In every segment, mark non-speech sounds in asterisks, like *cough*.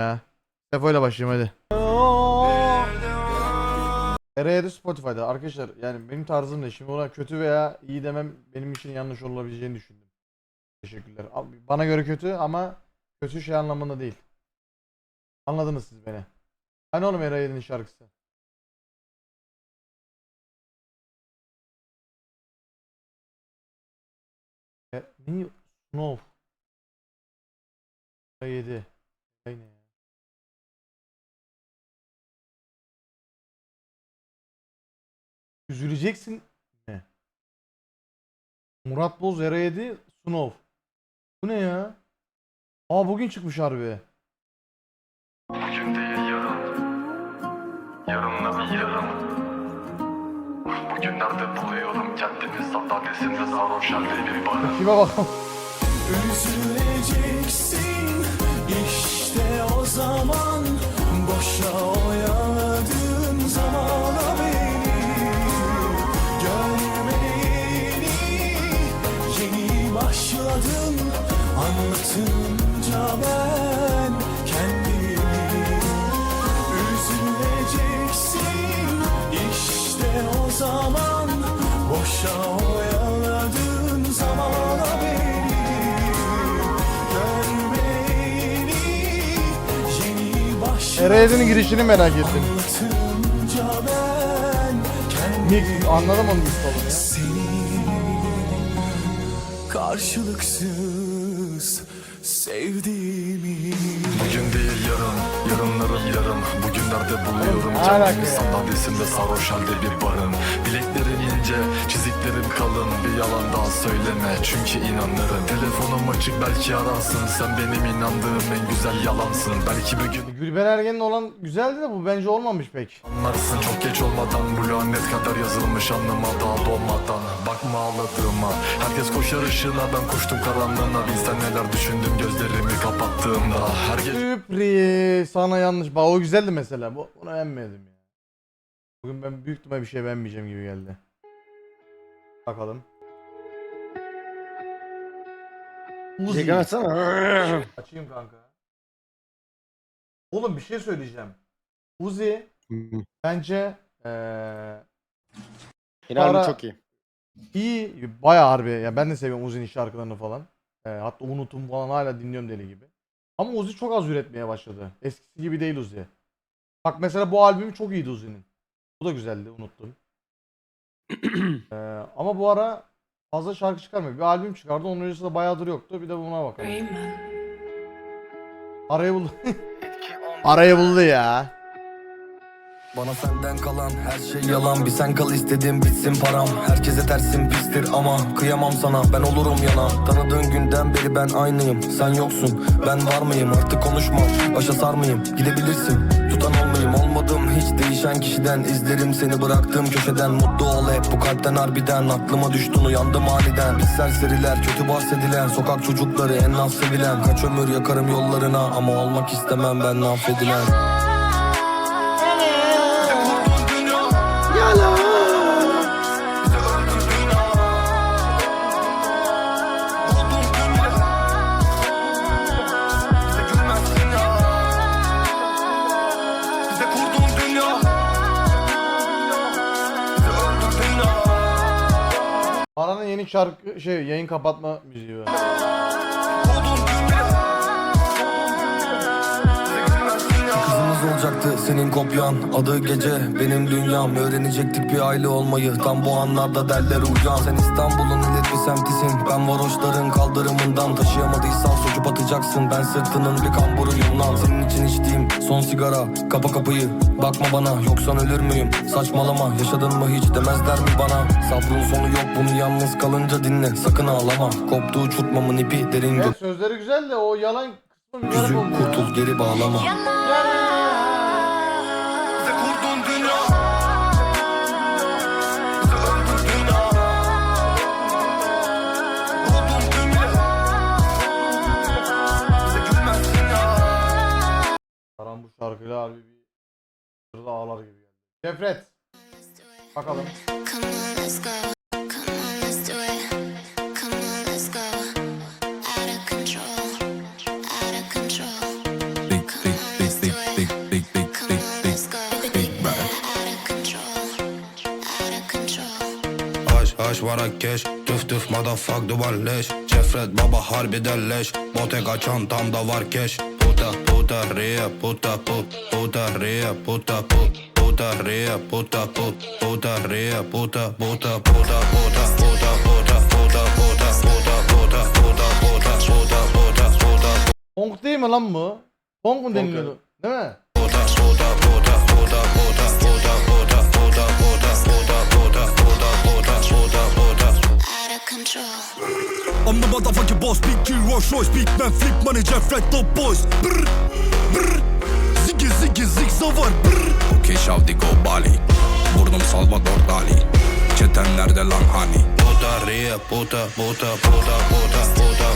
Ya. İle başlayayım hadi. Eray'a Spotify'da arkadaşlar yani benim tarzım ne şimdi ona kötü veya iyi demem benim için yanlış olabileceğini düşündüm. Teşekkürler. Bana göre kötü ama kötü şey anlamında değil. Anladınız siz beni. Hani oğlum Eray'ın şarkısı. E, ne? Snow. 7. Aynı. Üzüleceksin. Ne? Murat Boz Era 7 Snow. Bu ne ya? Aa bugün çıkmış harbi. Bugün değil yarın Yarınla bir yarın Bugünlerde buluyorum kendimi sandalyesinde sarhoş halde bir barın Kime bakalım. Üzüleceksin işte o zaman Anlatınca ben kendimi Üzüleceksin işte o zaman Boşa oyaladığın zamana beni Görmeyeni yeni başladım Era 7'nin girişini merak ettim. Anlatınca ben kendimi anladım mix olduğunu ya. seni karşılıksız sevdiğimi. Bugün değil yarın. Yarınların yarın Bugünlerde buluyorum kendimi sandalyesinde sarhoş halde bir barın. Bileklerim ince Çiziklerim kalın. Bir yalan daha söyleme Çünkü inanırım. Telefonum açık belki ararsın. Sen benim inandığım en güzel yalansın. Belki bir gün Gülben Ergen'in olan güzeldi de bu bence olmamış pek. Anlarsın çok geç olmadan Bu lanet kadar yazılmış anlama daha dolmadan Bakma ağladığıma Herkes koşar ışığına. Ben koştum karanlığına Bilsen neler düşündüm gözlerimi kapattığımda. Her gece Sürpriz. Sana yanlış. Bak o güzeldi mesela. Bu, bunu beğenmedim ya. Bugün ben büyük ihtimal bir şey beğenmeyeceğim gibi geldi. Bakalım. Uzi. Açsana. Açayım kanka. Oğlum bir şey söyleyeceğim. Uzi bence harbi Para- çok iyi. iyi bayağı harbi. Ya ben de seviyorum Uzi'nin şarkılarını falan. Eee, hatta unutum falan hala dinliyorum deli gibi. Ama Uzi çok az üretmeye başladı. Eskisi gibi değil Uzi. Bak mesela bu albüm çok iyiydi Uzi'nin. Bu da güzeldi unuttum. Eee, *clears throat* ama bu ara fazla şarkı çıkarmıyor. Bir albüm çıkardı. Onun öncesinde bayağıdır yoktu. Bir de buna bakalım. Arayı buldu. *laughs* Arayı buldu ya. Bana senden kalan her şey yalan. Bir sen kal istedim bitsin param. Herkese tersim pistir ama Kıyamam sana. Ben olurum yana. Tanıdığın günden beri ben aynıyım. Sen yoksun ben var mıyım? Artık konuşma başa sarmayayım Gidebilirsin tutan olmayayım. Olmadım hiç değişen kişiden izlerim seni. Bıraktığım köşeden Mutlu ol hep. Bu kalpten harbiden Aklıma düştün uyandım aniden. Biz serseriler kötü bahsedilen. Sokak çocukları en az sevilen. Kaç ömür yakarım yollarına Ama olmak istemem ben affedilen Paranın yeni şarkı şey yayın kapatma müziği var. Olacaktı senin kopyan? Adı gece benim dünyam. Öğrenecektik bir aile olmayı. Tam bu anlarda derler uyan Sen İstanbul'un ilet bir semtisin. Ben varoşların kaldırımından Taşıyamadıysan söküp atacaksın. Ben sırtının bir kamburuyum lan Senin için içtiğim son sigara. Kapa kapıyı bakma bana. Yoksan ölür müyüm? Saçmalama Yaşadın mı hiç demezler mi bana? Sabrın sonu yok bunu yalnız kalınca dinle. Sakın ağlama. Koptu uçurtmamın ipi derin Evet sözleri güzel de o yalan ya. kurtul geri bağlama. Karan şarkıyla harbi bir ağlar gibi geldi. Nefret. Bakalım. Aş keş. Tüf tüf motherfuck duvar leş. Cefret baba harbi leş Botek açan var keş. Puta puta ria puta put Puta puta put Puta puta put Puta ria puta puta puta puta puta puta puta puta puta puta puta puta puta puta puta Pong değil mi lan bu? Pong mu deniliyordu? Değil mi? puta puta puta puta puta puta puta puta puta puta puta puta puta puta puta Out of control. I'm the motherfucking boss, big G, Rolls Royce, big man, flip money, Jeff Red, the boys. Brr. Zigi zigi zig zavar Brr. Okey şavdik o bali Vurdum Salvador Dali Çeten nerede lan hani Bota ria bota bota bota bota bota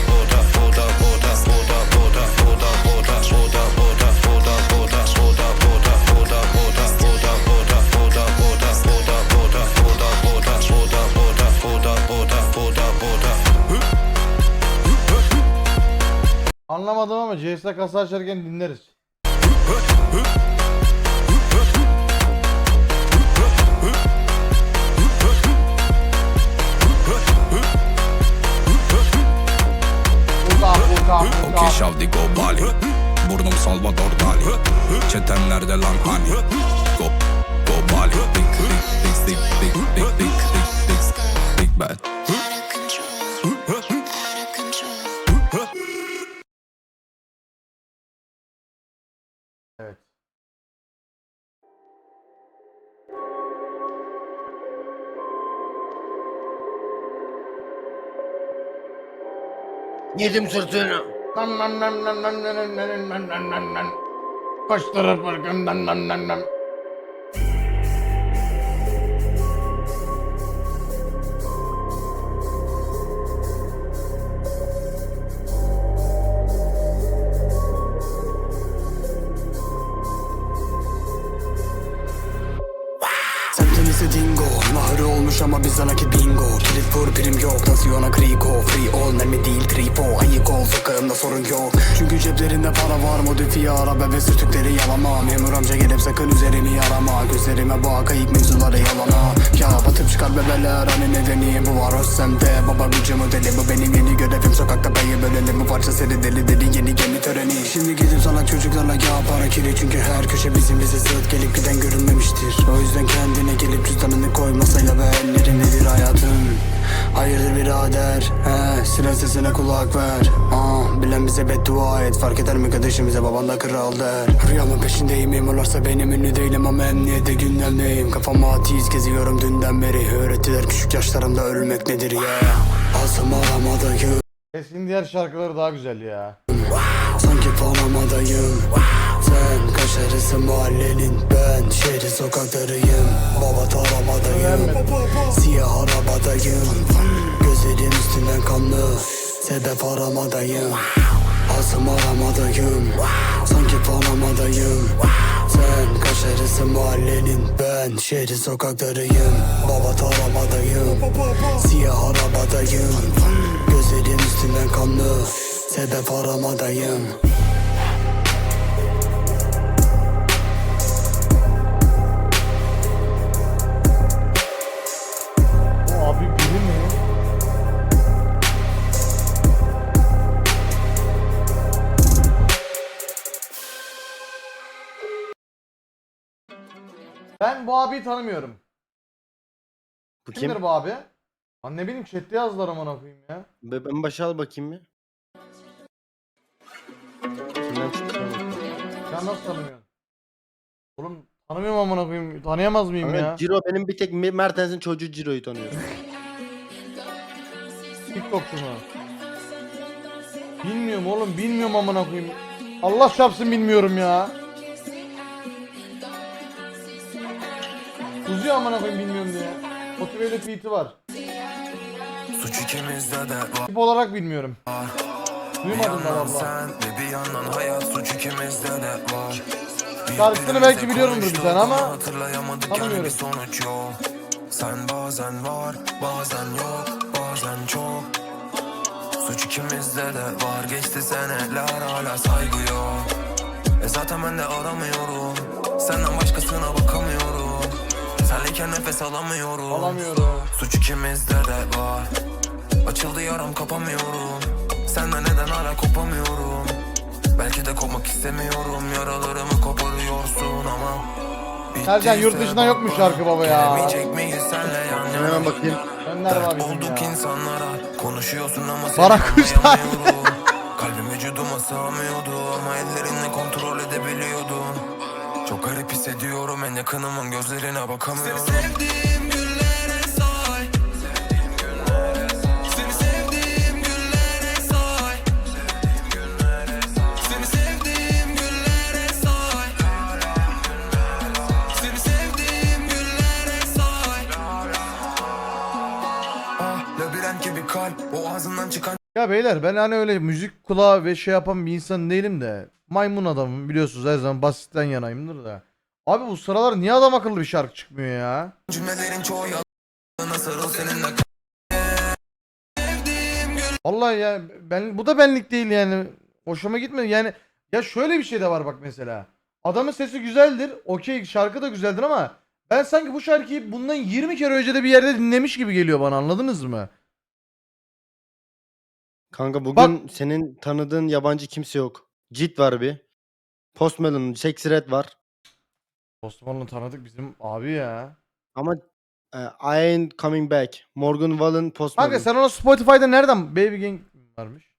Anlamadım ama CS kasa açarken dinleriz. Okey. Şavdi go Bali Burnum Salvador Dali Çeten nerede lan hani Go Go Bali Big big big big big big big big big big bad Out of Yedim sırtını. Nan nan nan nan nan nan nan nan nan nan nan nan. Koşturup arkamdan nan nan nan. Semtin ise dingo Nahri olmuş ama biz nakit bingo. Kilit vur prim yok. Nasiyona kriko Free all mermi değil? Tripo. Ayık ol sokağımda sorun yok. Çünkü ceplerinde para var. Modifiye araba ve sürtükleri yalama. Memur amca gelip sakın üzerini yarama. Gözlerime bak ayık mevzuları yalana Ya batıp çıkar bebeler Hani nedeni bu var semte Baba gücü modeli bu benim yeni görevim. Sokakta payı bölelim. Bu parça seri deli deli yeni gemi töreni. Şimdi gidip sana çocuklarla ya para kiri. Çünkü her köşe bizim bize zıt gelip giden görünmemiştir. O yüzden kendine gelip cüzdanını koy masaya ve ellerindedir hayatın. Hayırdır birader? He siren sesine kulak ver. Ah, Bilen bize beddua et. Fark eder mi kardeşim bize baban da kral der. Rüyamın peşindeyim. Memurlarsa benim ünlü değilim Ama emniyette gündemdeyim. Kafama atiz geziyorum dünden beri. Öğrettiler küçük yaşlarımda ölmek nedir ya? Asım aramadayım Esin diğer şarkıları daha güzel ya. Sanki Panama'dayım Sen kaşarısı mahallenin Ben şehri sokaklarıyım. Baba taramadayım Siyah arabadayım. Gözlerim üstünden kanlı Sebep aramadayım. Asım aramadayım Sanki Panama'dayım Sen kaşarısı mahallenin Ben şehri sokaklarıyım. Baba taramadayım Siyah arabadayım. Gözlerim üstünden kanlı Sebep aramadayım Ben bu abiyi tanımıyorum. Bu Kimdir kim? bu abi? Lan ne bileyim chatte yazdılar amına koyayım ya. Be- Ben başa al bakayım bir. Kimden çıktı. Sen nasıl tanımıyorsun? Oğlum tanımıyorum amına koyayım. Tanıyamaz mıyım Kanka, ya? Ciro benim bir tek Mertens'in çocuğu Ciro'yu tanıyor. TikTokçu mu? Bilmiyorum oğlum bilmiyorum amına koyayım. Allah çarpsın bilmiyorum ya. Uzuyor amına koyayım bilmiyorum diye. Motiveli tweet'i var. Suç ikimizde de var Tip olarak bilmiyorum. Duymadım sen ve bir yandan hayat suç ikimizde de var Şarkısını belki biliyorumdur bir tane ama tanımıyorum. sonuç yok Sen bazen var bazen yok bazen çok Suç ikimizde de var geçti seneler hala saygı yok E zaten ben de aramıyorum Senden başkasına bakamıyorum Senleyken nefes alamıyorum Alamıyorum. Suç ikimizde de var Açıldı yaram kapamıyorum Senden neden hala kopamıyorum Belki de kopmak istemiyorum Yaralarımı koparıyorsun ama Sercan yurt dışından yok mu şarkı baba ya? Gelemeyecek miyiz senle yan yana Hemen bakayım. Gönder Dert abi bizim olduk ya. insanlara Konuşuyorsun ama seni Barakuşlar. anlayamıyorum Kalbim vücuduma sığamıyordu Ama ellerinle kontrol edebiliyordun Çok garip hissediyorum. En yakınımın gözlerine bakamıyorum. Seni sevdiğim günlere say. Seni sevdiğim günlere say. Seni sevdiğim günlere say. Seni sevdiğim günlere say. Ah labirent gibi kalp. O ağzından çıkan Ya beyler ben hani öyle müzik kulağı ve şey yapan bir insan değilim de maymun adamım biliyorsunuz her zaman basitten yanayımdır da. Abi bu sıralar niye adam akıllı bir şarkı çıkmıyor ya? cümlelerin çoğu yalan sarıl seninle Vallahi ya ben bu da benlik değil yani. Hoşuma gitmedi. Yani ya şöyle bir şey de var bak mesela. Adamın sesi güzeldir. Okey şarkı da güzeldir ama ben sanki bu şarkıyı bundan 20 kere önce de bir yerde dinlemiş gibi geliyor bana anladınız mı? Kanka bugün senin tanıdığın yabancı kimse yok. Cid var bir. Post Malone, Sexy Red var. Osmanlı tanıdık bizim abi ya. Ama e, I Ain't Coming Back. Morgan Wallen, Post Malone. Kanka sen ona Spotify'da nereden Baby Gang varmış?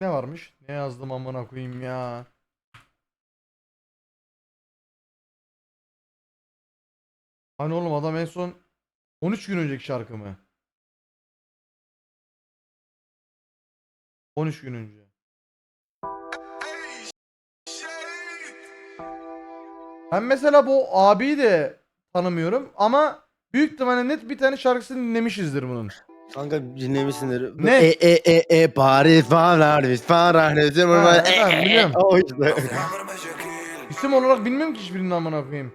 Ne varmış? Ne yazdım amına koyayım ya. Hani oğlum adam en son 13 gün önceki şarkı mı? 13 gün önce. Ben mesela bu abiyi de tanımıyorum ama büyük ihtimalle net bir tane şarkısını dinlemişizdir bunun. Kanka dinlemişsindir. Ne? E e e e Paris falan biz falan ne Ha, ha, biliyorum. O işte. İsim olarak bilmiyorum ki hiçbirini amına koyayım.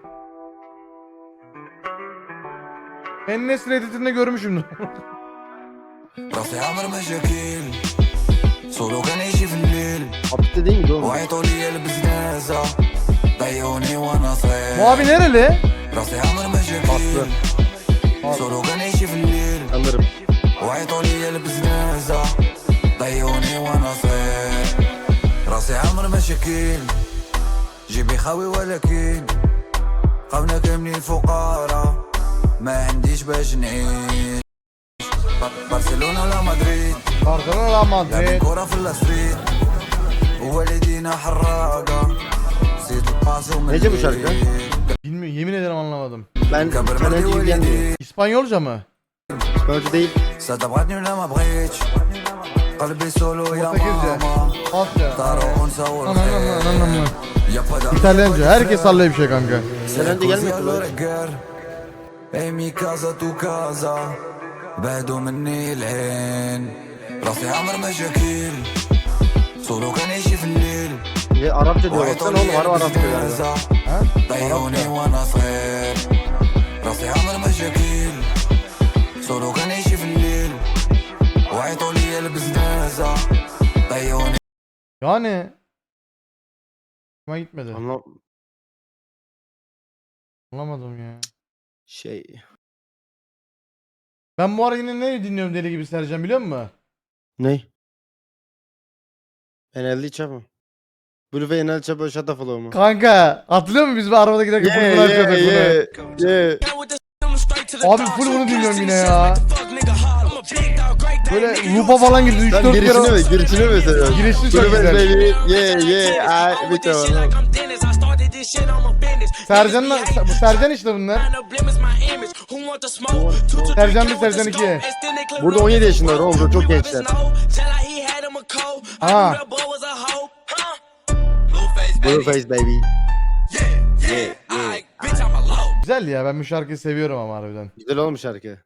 En Reddit'inde görmüşümdür. Dans yağmur mu şekil? سولو كان يجي في الليل miydi oğlum? وعيطوا لي البزنازة ضيعوني وأنا صغير Bu abi nereli? راسي عمر مشاكل سولو كان يجي في الليل. وعيطوا لي البزنازة ضيعوني وأنا صغير راسي عمر مشاكل جيبي خاوي ولكن خونا كاملين فقراء ما عنديش باش نعيش برشلونة ولا مدريد Şarkının la Madrid. Nece bu şarkı? Bilmiyorum yemin ederim anlamadım. Ben İspanyolca bilmiyorum. İspanyolca mı? İspanyolca değil. Portekizce. Asya. İtalyanca. Herkes sallıyor bir şey kanka. İtalyanca gelmedi lan. Mi casa tu casa Vedo minni l'in راسي عمر مشاكل سولو كان يجي في الليل Ya, Arapça diyor وعيطوا baksana oğlum لي harbi Arapça yani. البزنازة Ha? ضيعوني وانا صغير راسي عمر مشاكل سولو كان يجي في الليل وعيطوا لي البزنازة ضيعوني Yani. Hoşuma gitmedi. Anlam Anlamadım ya. şey. Ben bu ara yine ne dinliyorum deli gibi Sercan biliyor musun? Ne? Enelli Çapa. Blue ve Enel Çapa Şata Flow mu? Kanka hatırlıyor musun biz bir arabada giderken Yeah, bunu yeah, açıyorduk bunu? yeah, yeah. Abi full bunu dinliyorum yine ya. Böyle loop'a falan girdi 3-4 Sen kere. girişini mi? Girişini mi seviyorsun? Girişini çok güzel. baby, yeah, yeah, ay, bir tane. Sercan'la Sercan işte bunlar. Sercan 1 Sercan 2. Burada 17 yaşındalar oğlum, burada çok gençler. Ha. Blueface baby. Güzel ya ben bu şarkıyı seviyorum ama harbiden. Güzel olmuş şarkı.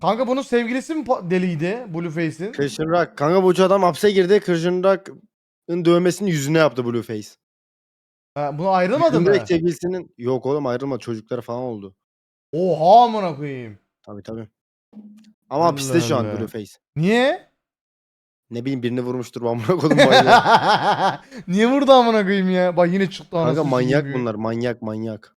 Kanka bunun sevgilisi mi pa- deliydi Blueface'in? Christian Rock. Kanka bu adam hapse girdi. Christian Rock'ın dövmesini yüzüne yaptı Blueface. Ha, bunu ayrılmadı mı? Direkt sevgilisinin... Yok oğlum ayrılmadı. Çocukları falan oldu. Oha amına koyayım. Tabii tabii. Ama hapiste şu an Allah. Blueface. Niye? Ne bileyim birini vurmuştur amına kodum. *laughs* Niye vurdu amına koyayım ya? Bak yine çıktı Kanka anasını manyak sikeyim. bunlar manyak manyak.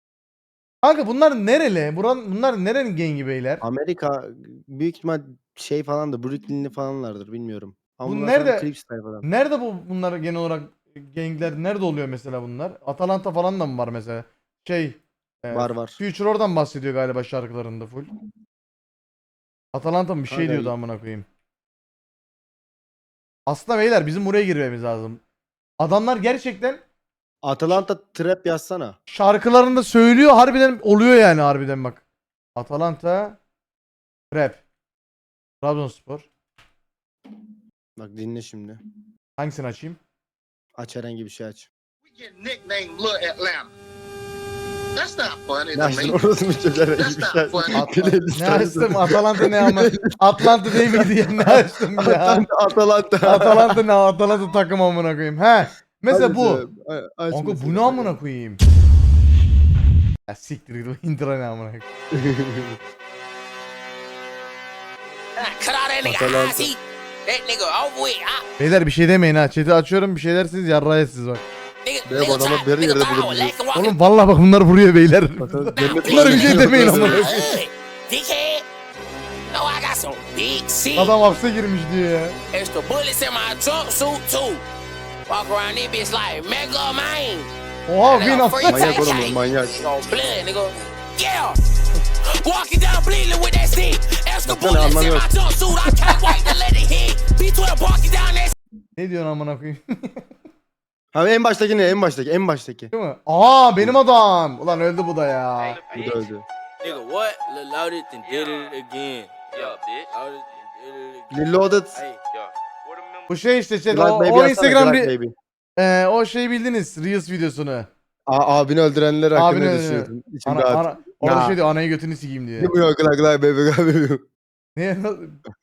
Kanka bunlar nereli? Buran, bunlar nerenin gengi beyler? Amerika büyük ihtimal şey falandır Brooklyn'li falanlardır bilmiyorum. Ama Bu bunlar nerede- tayfadan. Nerede bu bunlar genel olarak gengler nerede oluyor mesela bunlar? Atalanta falan da mı var mesela? Şey Var var. Future oradan bahsediyor galiba şarkılarında full. Atalanta mı bir şey Kanka, diyordu amına koyayım. Aslında beyler bizim buraya girmemiz lazım. Adamlar gerçekten Atalanta trap yazsana. şarkılarında söylüyor harbiden oluyor yani harbiden bak. Atalanta rap. Trabzonspor. Bak dinle şimdi. Hangisini açayım? Aç herhangi bir şey aç. nickname Little Atlanta. That's not orası mı herhangi That's bir not şey Ne açtım? Atalanta ne ama? Atlanta değil miydi ya? Ne açtım ya? Atalanta. Atalanta. Ne? Atalanta takım amına koyayım. He. Mesela bu. Kanka bu ne amına koyayım? Ya siktir git bu intro ne amına koyayım. That nigga Atalanta. eyes. He, that nigga over with. I, Beyler bir şey demeyin ha. Chat'i açıyorum bir şey dersiniz yarraya siz bak. Benim top, bir yerde walking. Oğlum vallahi bak bunlar vuruyor beyler. *laughs* Bunlara bir şey demeyin amına My koyayım. hood, dickhead. No, I got some big shit. Adam hapse girmiş diyor ya. Extra bullets in my trunk suit too. Walk around this bitch like mega man. Oha free attı. Manyak oğlum manyak. tight. On blood, nigga. Yeah. Walking down bleeding with that stick. Extra bullets in my trunk suit. I can't wait to let it hit. B12 walking down that Ne diyorsun amına koyayım? *laughs* Ha en baştaki ne? En baştaki. En baştaki. Değil mi? Aa benim adam. Ulan öldü bu da ya. Bu da öldü. Nigga, what? Lil Loaded and did it again. Yeah, bitch. Loaded and did it again. Reloaded. Hey, yeah. What a Bu şey işte chat. Glad O, Baby o yazsana, Instagram Glad re- Baby. Ee, o şey bildiniz Reels videosunu. A- abini öldürenler hakkında Abini ne öldüren- düşünüyorsun? İçim Ana, rahat. ana, orada Ya. şey diyor anayı götünü sikeyim diyor. Kim yok glad glad baby glad baby. Ne,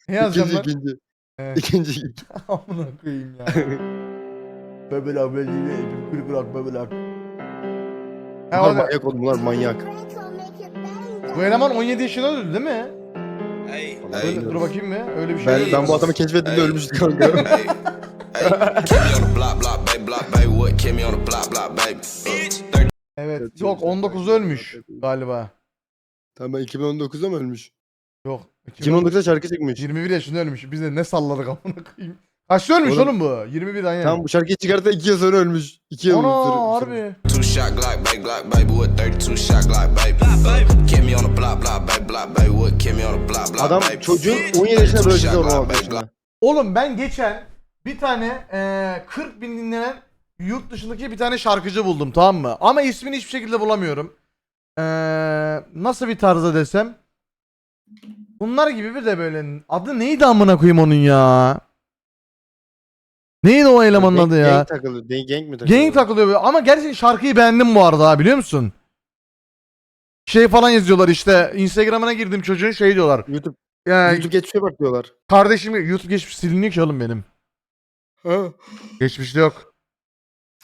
ne yazacağım İkinci lan? ikinci. Evet. İkinci. *laughs* Amına koyayım ya. *laughs* Bebelak bebelak bebelak bebelak. Ha, Bunlar orada, manyak oğlum bunlar manyak. bu eleman 17 yaşında öldü değil mi? Hey, Öyle, dur bakayım mı? Öyle bir şey Ben, ben bu adamı keşfettiğimde Hey. ölmüştüm kanka. hey, hey. Kill me on the block, block, baby, block, baby. What? Kill me on the block, block, baby. Evet. Yok olacak 19 belki. ölmüş galiba. tamam ben 2019'da mı ölmüş? Yok. 2019 2019'da şarkı çıkmış. 21 yaşında ölmüş. Biz de ne salladık amına koyayım. Kaçta ölmüş Oğlum- oğlum, bu? 21 aynen. Tamam bu şarkıyı çıkarttı 2 yıl sonra ölmüş. 2 yıl Ana sonra- harbi. Two shot Glock, baby, Glock, baby. What? 32 shot Glock, baby. Uh, kill me on the block, block, baby, block, baby. What? Kill me on the block, block, Adam baby. çocuğun 17 yaşında Two böyle shot Glock. Oğlum ben geçen bir tane eee 40 bin dinlenen yurt dışındaki bir tane şarkıcı buldum tamam mı? Ama ismini hiçbir şekilde bulamıyorum. Eee nasıl bir tarzda desem? Bunlar gibi bir de böyle adı neydi amına koyayım onun ya? Neydi o elemanın adı ya? Gang takılıyor. Gang, gang mi takılıyor? Gang takılıyor böyle. ama gerçekten şarkıyı beğendim bu arada ha, biliyor musun? Şey falan yazıyorlar işte Instagram'ına girdim çocuğun şey diyorlar. YouTube, Yani YouTube geçmişe bak diyorlar. kardeşim YouTube geçmiş siliniyor ki oğlum benim. Ha. Geçmişte yok.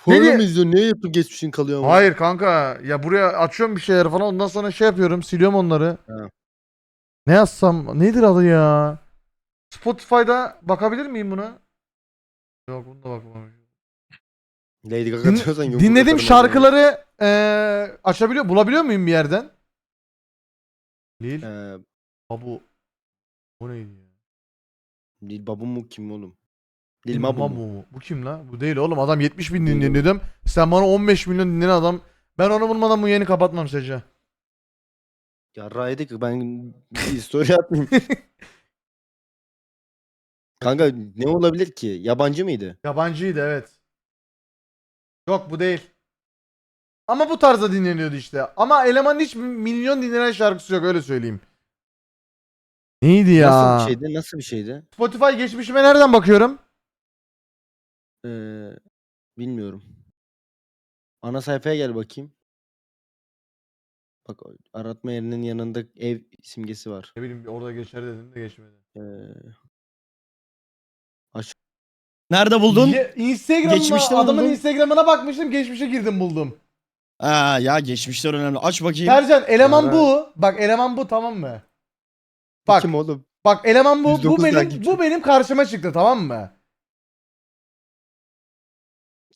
Porno diye- mu izliyorsun? Niye YouTube geçmişin kalıyor ama? Hayır kanka ya buraya açıyorum bir şeyler falan ondan sonra şey yapıyorum siliyorum onları. Ha. Ne yazsam nedir adı ya? Spotify'da bakabilir miyim buna? Yok bunu da bakmamış. Lady Gaga Din- diyorsan yok. dinlediğim şarkıları eee açabiliyor bulabiliyor muyum bir yerden? Lil. Ee, Babu. Bu neydi ya? Lil Babu mu kim oğlum? Lil Lil Mabu Mabu mu? mu? Bu kim la? Bu değil oğlum adam 70 bin Değil dinliyordum. Sen bana 15 milyon dinleyen adam. Ben onu bulmadan bu yayını kapatmam Sece. Ya raydık ben bir story atmayayım. *laughs* Kanka ne olabilir ki? Yabancı mıydı? Yabancıydı evet. Yok bu değil. Ama bu tarzda dinleniyordu işte. Ama elemanın hiç milyon dinlenen şarkısı yok öyle söyleyeyim. Neydi ya? Nasıl bir şeydi? Nasıl bir şeydi? Spotify geçmişime nereden bakıyorum? Ee, bilmiyorum. Ana sayfaya gel bakayım. Bak aratma yerinin yanında ev simgesi var. Ne bileyim orada geçer dedim de geçmedi. Ee, Nerede buldun? Ye- Instagram'da Geçmişte mi adamın buldun? Instagram'ına bakmıştım geçmişe girdim buldum. Ha ya geçmişler önemli. Aç bakayım. Sercan eleman Yara. bu. Bak eleman bu tamam mı? Bak kim oğlum? bak eleman bu. Bu 109 benim takipçi. bu benim karşıma çıktı tamam mı?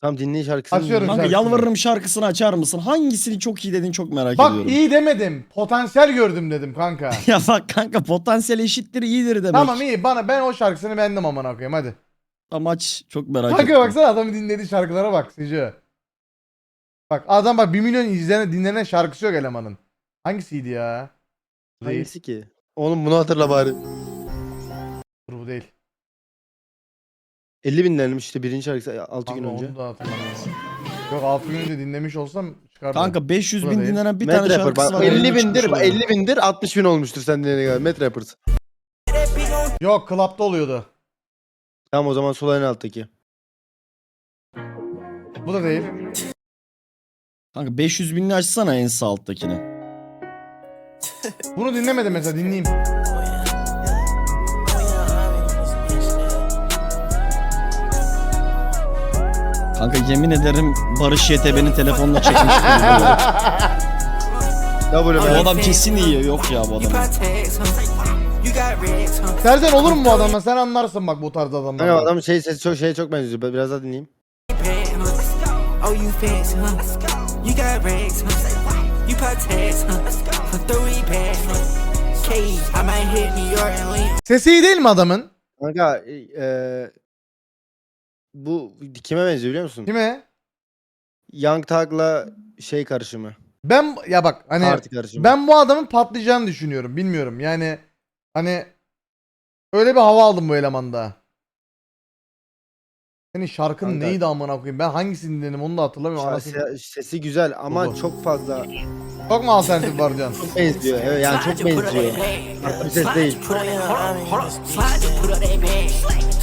Tam dinleyin şarkısını. Açıyorum. Kanka şarkısını. yalvarırım şarkısını açar mısın? Hangisini çok iyi dedin çok merak Bak ediyorum. iyi demedim. Potansiyel gördüm dedim kanka. *laughs* Ya bak kanka potansiyel eşittir iyidir demek. tamam iyi bana ben o şarkısını beğendim amına koyayım hadi. Tamam aç çok merak Kanka ettim. baksana adamın dinlediği şarkılara bak Sıcı. Bak adam bak 1 milyon izlenen dinlenen şarkısı yok elemanın. Hangisiydi ya? Hangisi ki? Oğlum bunu hatırla bari. Dur bu değil. 50 bin denilmiş işte birinci şarkısı 6 gün Kanka önce. onu da hatırlamıyorum. Yok 6 gün önce dinlemiş olsam çıkardım. Kanka 500 Bu da bin değil. dinlenen bir tane Rapper. şarkısı Bak, var. 50 önüne bindir, çıkmış bak, oluyor. 50 bindir 60 bin olmuştur sen dinlediğine kadar. Met Rappers. Yok Club'da oluyordu. Tamam o zaman sol en alttaki. Bu da değil. Kanka 500 binini açsana en sağ alttakini. Bunu dinlemedim mesela dinleyeyim. Kanka yemin ederim Barış YTB'nin telefonla çekmiş. Bu adam kesin iyi. Yok ya bu adam. Sercan olur mu bu adamla? Sen anlarsın bak bu tarz Kanka adamlar. adam şey sesi çok şeye çok benziyor. Ben Biraz daha dinleyeyim. Oh, you fancy, huh? You got racks, huh? You pop tags, huh? For three bags, huh? K, I might hit New York and leave. Sesi iyi değil mi adamın? Kanka e, e, bu kime benziyor biliyor musun? Kime? Young Thug'la şey karışımı. Ben ya bak hani Parti karışımı. ben bu adamın patlayacağını düşünüyorum. Bilmiyorum. Yani hani öyle bir hava aldım bu elemanda. Senin şarkın Kanka- neydi amına koyayım? Ben hangisini dinledim onu da hatırlamıyorum. Şarkı- Anasını- sesi güzel ama Dolu. çok fazla Çok mu alternatif var çok benziyor. Evet yani çok benziyor. Farklı bir ses değil.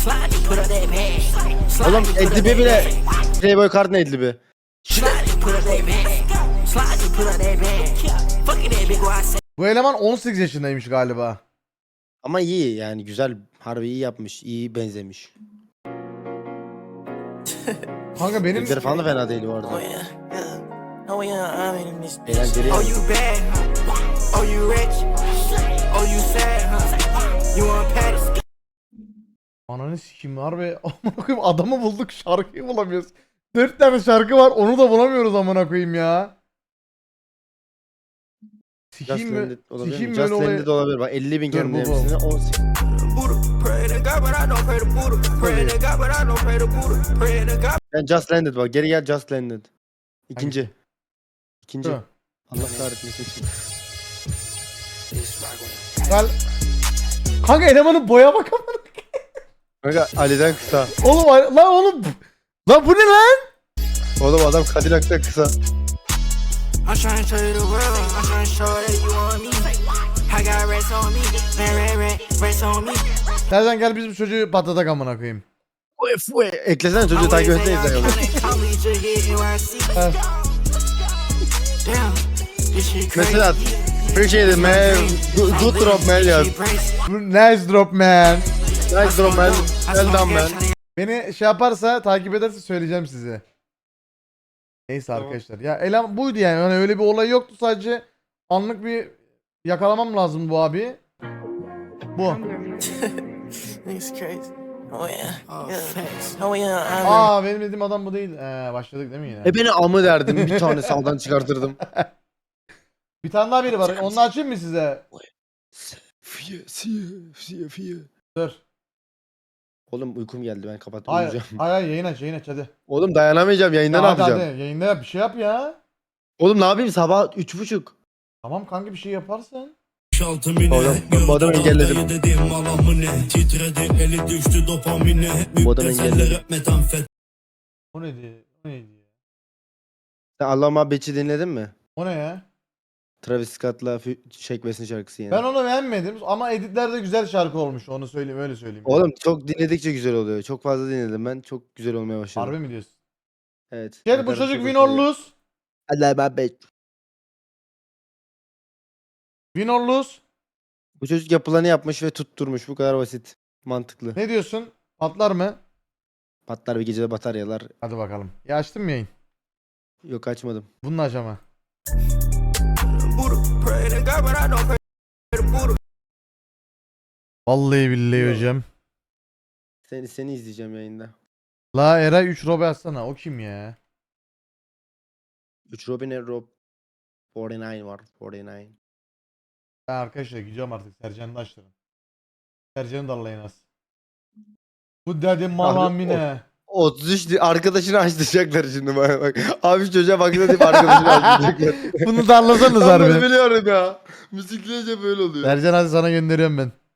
Put on your Slide, you put up that bag. Slide, you put up that bag. Slide, Oğlum Edlibi that bile. Playboy Card'ın Edlibi. Bu eleman 18 yaşındaymış galiba. Ama iyi yani güzel. Harbi iyi yapmış. iyi benzemiş. Kanka benim Sesleri falan da fena değil bu arada. Eğlenceli Oh yani. you bad, huh? Oh you rich? Oh you sad? You want? Ananı sikeyim harbi. *laughs* Amına koyayım adamı bulduk şarkıyı bulamıyoruz. 4 tane şarkı var onu da bulamıyoruz amına koyayım ya. Just Sikeyim mi? Landed olabilir Sikeyim mi? Just öyle Landed olayı? olabilir. Bak 50 bin Dur, kere bu, bu. dinlemişsin. 18. Buddha. Pray to God, but I don't pray to Buddha. Pray to God, but I don't pray to Buddha. Pray to God. Ben Just Landed bak. Geri gel Just Landed. İkinci. İkinci. Dur. Allah kahretmesin. Gel. Kanka elemanın boya bak amına. Kanka Ali'den kısa. Oğlum lan oğlum. Lan bu ne lan? Oğlum adam Cadillac'ta kısa. I'm trying to show you the world. I'm trying to show that you want me. I got rats on me. Man, rat, rat, rats on me. Sercan gel biz bu çocuğu patlatak amına koyayım. Eklesene çocuğu takip shit crazy. Mesela Appreciate it man. Good, good drop man ya. Nice drop man. Nice drop man. Well done man. Beni şey yaparsa takip ederse söyleyeceğim size. Neyse arkadaşlar. Ya elan buydu yani. yani öyle bir olay yoktu sadece anlık bir yakalamam lazım bu abi. Bu. *laughs* Oh. Oh. I'm Aa benim dediğim adam bu değil. Ee, başladık değil mi yine? E beni amı derdim. Bir tane sağdan çıkartırdım. *laughs* Bir tane daha biri var. Onu açayım mı size? Dur. Oğlum uykum geldi ben kapat Hayır. uyuyacağım. Hayır hayır yayın aç yayın aç hadi. Oğlum dayanamayacağım yayında Ya ne hadi, yapacağım? hadi. Yayında yap bir şey yap ya. Oğlum ne yapayım sabah üç buçuk. Tamam kanka bir şey yaparsan. Oğlum ben bu adamı engelledim. Dedim alamı ne Titredi eli düştü dopamine Bu adamı engelledim. O neydi? O neydi? Sen Allah muhabbetçi dinledin mi? O ne ya? Travis Scott'la Fü- Shake şarkısı yani. Ben onu beğenmedim ama editlerde güzel şarkı olmuş. Onu söyleyeyim öyle söyleyeyim. Oğlum çok dinledikçe güzel oluyor. Çok fazla dinledim ben. Çok güzel olmaya başladı. Harbi mi diyorsun? Evet. Gel bu çocuk win or lose. Allah muhabbet. Win or lose. Bu çocuk yapılanı yapmış ve tutturmuş. Bu kadar basit. Mantıklı. Ne diyorsun? Patlar mı? Patlar bir gecede bataryalar. Hadi bakalım. Ya açtın mı yayın? Yok açmadım. Bunun acama. Buddha. Pray to God, but I don't pray to Buddha. Vallahi billahi Yok. hocam. Seni seni izleyeceğim yayında. La Eray 3 Robe atsana. O kim ya? 3 Robin Rob 49 var. 49. Ben arkadaşlar gidiyorum artık. Sercan'ı da açtırın. Sercan'ı darlayın az. Bu dedim malamine. 33 di- arkadaşını açtıracaklar şimdi bak bak. Abi çocuğa baksana deyip arkadaşını açtıracaklar. *laughs* Bunu darlasanız Ben bunu harbi. biliyorum ya. Müzikleyince böyle oluyor. Sercan hadi sana gönderiyorum ben.